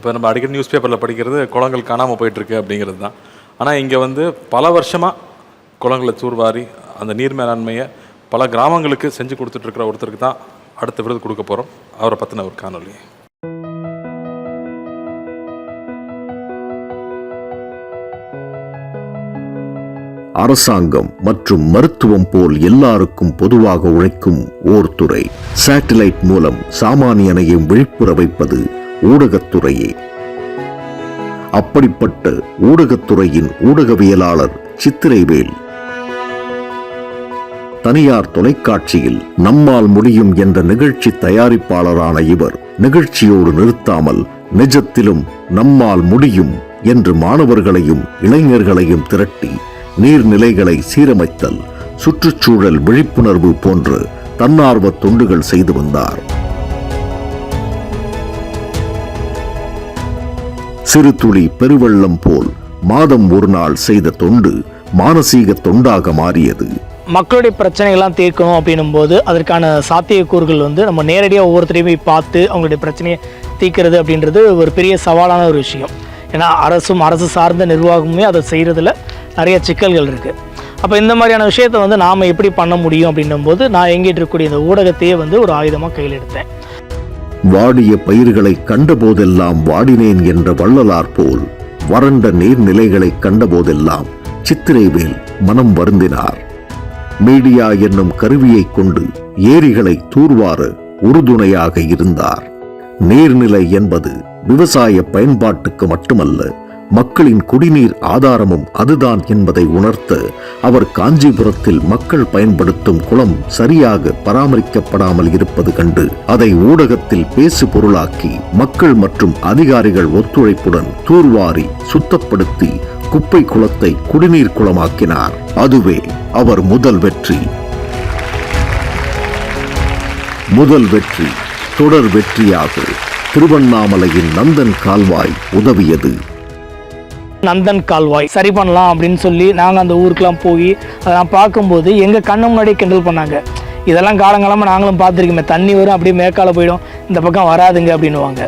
இப்போ நம்ம அடிக்கடி நியூஸ் பேப்பரில் படிக்கிறது குளங்கள் காணாமல் போயிட்டுருக்கு அப்படிங்கிறது தான். ஆனால் இங்கே வந்து பல வருஷமாக குளங்களை தூர்வாரி அந்த நீர் மேலாண்மையை பல கிராமங்களுக்கு செஞ்சு கொடுத்துட்ருக்கிற ஒருத்தருக்கு தான் அடுத்த விருது கொடுக்க போகிறோம் அவரை பற்றின ஒரு காணொலி அரசாங்கம் மற்றும் மருத்துவம் போல் எல்லாருக்கும் பொதுவாக உழைக்கும் ஓர் துறை. சேட்டிலைட் மூலம் சாமானியனையும் விழிப்புற வைப்பது ஊடகத்துறையே. அப்படிப்பட்ட ஊடகத்துறையின் ஊடகவியலாளர் சித்திரைவேல். தனியார் தொலைக்காட்சியில் நம்மால் முடியும் என்ற நிகழ்ச்சி தயாரிப்பாளரான இவர் நிகழ்ச்சியோடு நிறுத்தாமல் நிஜத்திலும் நம்மால் முடியும் என்று மாணவர்களையும் இளைஞர்களையும் திரட்டி நீர்நிலைகளை சீரமைத்தல் சுற்றுச்சூழல் விழிப்புணர்வு போன்று தன்னார்வ தொண்டுகள் செய்து வந்தார். சிறு துளி பெருவெள்ளம் போல் மாதம் ஒரு நாள் செய்த தொண்டு மானசீக தொண்டாக மாறியது. மக்களுடைய பிரச்சனைகள்லாம் தீர்க்கணும் அப்படின்னும் போது அதற்கான சாத்தியக்கூறுகள் வந்து நம்ம நேரடியாக ஒவ்வொருத்தரையும் போய் பார்த்து அவங்களுடைய பிரச்சனையை தீர்க்கிறது அப்படின்றது ஒரு பெரிய சவாலான ஒரு விஷயம். ஏன்னா அரசும் அரசு சார்ந்த நிர்வாகமுமே அதை செய்கிறதுல நிறைய சிக்கல்கள் இருக்குது அப்போ இந்த மாதிரியான விஷயத்தை வந்து நாம் எப்படி பண்ண முடியும் அப்படின்னும் போது நான் எங்கிட்டு இருக்கக்கூடிய இந்த ஊடகத்தையே வந்து ஒரு ஆயுதமாக கையில் எடுத்தேன். வாடிய பயிர்களை கண்டபோதெல்லாம் வாடினேன் என்ற வள்ளலார் போல் வறண்ட நீர்நிலைகளை கண்டபோதெல்லாம் சித்திரைவேல் மனம் வருந்தினார். மீடியா என்னும் கருவியைக் கொண்டு ஏரிகளை தூர்வார உறுதுணையாக இருந்தார். நீர்நிலை என்பது விவசாய பயன்பாட்டுக்கு மட்டுமல்ல மக்களின் குடிநீர் ஆதாரமும் அதுதான் என்பதை உணர்த்த அவர் காஞ்சிபுரத்தில் மக்கள் பயன்படுத்தும் குளம் சரியாக பராமரிக்கப்படாமல் இருப்பது கண்டு அதை ஊடகத்தில் பேசு பொருளாக்கி மக்கள் மற்றும் அதிகாரிகள் ஒத்துழைப்புடன் தூர்வாரி சுத்தப்படுத்தி குப்பை குளத்தை குடிநீர் குளமாக்கினார். அதுவே அவர் முதல் வெற்றி. முதல் வெற்றி தொடர் வெற்றியாக திருவண்ணாமலையின் நந்தன் கால்வாய் உதவியது. நந்தன் கால்வாய். சரி பண்ணலாம் அப்படின்னு சொல்லி நாங்கள் அந்த ஊருக்கெலாம் போய் அதெல்லாம் பார்க்கும்போது எங்கள் கண்ணு முன்னாடியே கிண்டல் பண்ணாங்க. இதெல்லாம் காலங்காலமாக நாங்களும் பார்த்துருக்கோமே தண்ணி வரும் அப்படியே மேற்கால போயிடும் இந்த பக்கம் வராதுங்க அப்படின்னுவாங்க.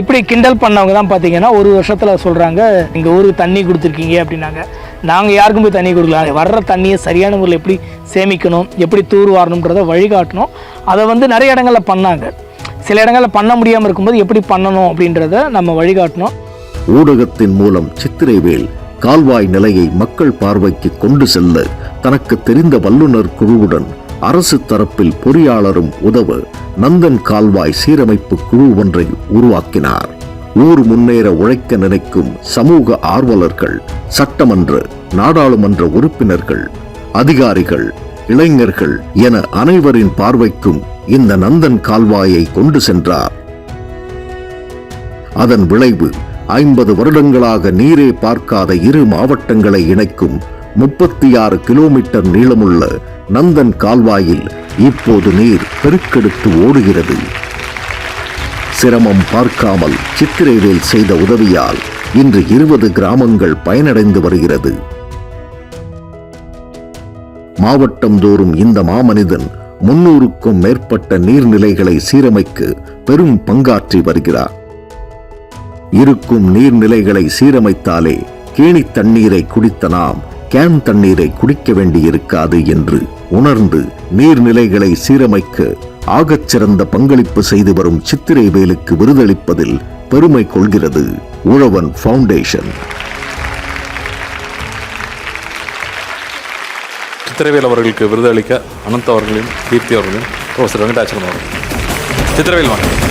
இப்படி கிண்டல் பண்ணவங்க தான் பார்த்தீங்கன்னா ஒரு வருஷத்தில் சொல்கிறாங்க எங்கள் ஊருக்கு தண்ணி கொடுத்துருக்கீங்க அப்படின்னாங்க. நாங்கள் யாருக்கும் போய் தண்ணி கொடுக்கலாம் வர்ற தண்ணியை சரியான முறையில் எப்படி சேமிக்கணும் எப்படி தூர் வாரணுன்றதை வழிகாட்டணும். அதை வந்து நிறைய இடங்களில் பண்ணாங்க. சில இடங்களில் பண்ண முடியாமல் இருக்கும்போது எப்படி பண்ணணும் அப்படின்றத நம்ம வழிகாட்டணும். ஊடகத்தின் மூலம் சித்திரைவேல் கால்வாய் நிலையை மக்கள் பார்வைக்கு கொண்டு செல்ல தனக்கு தெரிந்த வல்லுநர் குழுவுடன் அரசு தரப்பில் பொறியாளரும் உதவ நந்தன் கால்வாய் சீரமைப்பு குழு ஒன்றை உருவாக்கினார். ஊர் முன்னேற உழைக்க நினைக்கும் சமூக ஆர்வலர்கள் சட்டமன்ற நாடாளுமன்ற உறுப்பினர்கள் அதிகாரிகள் இளைஞர்கள் என அனைவரின் பார்வைக்கும் இந்த நந்தன் கால்வாயை கொண்டு சென்றார். அதன் விளைவு ஐம்பது வருடங்களாக நீரே பார்க்காத இரு மாவட்டங்களை இணைக்கும் முப்பத்தி ஆறு கிலோமீட்டர் நீளமுள்ள நந்தன் கால்வாயில் இப்போது நீர் பெருக்கெடுத்து ஓடுகிறது. சிரமம் பார்க்காமல் சித்திரைவேல் செய்த உதவியால் இன்று இருபது கிராமங்கள் பயனடைந்து வருகிறது. மாவட்டம் தோறும் இந்த மாமனிதன் முன்னூறுக்கும் மேற்பட்ட நீர்நிலைகளை சீரமைக்க பெரும் பங்காற்றி வருகிறார். இருக்கும் நீர்நிலைகளை சீரமைத்தாலே கேணி தண்ணீரை குடித்த நாம் கேன் தண்ணீரை குடிக்க வேண்டியிருக்காது என்று உணர்ந்து நீர்நிலைகளை சீரமைக்க ஆகச்சிறந்த பங்களிப்பு செய்து வரும் சித்திரைவேலுக்கு விருதளிப்பதில் பெருமை கொள்கிறது உழவன் ஃபவுண்டேஷன். சித்திரவேல் அவர்களுக்கு விருது அளிக்க அனந்த் அவர்களையும் கீர்த்தி அவர்களையும் ப்ரொஃபசர் வெங்கடாச்சலம் அவர்கள் சித்திரவேல் வாங்க.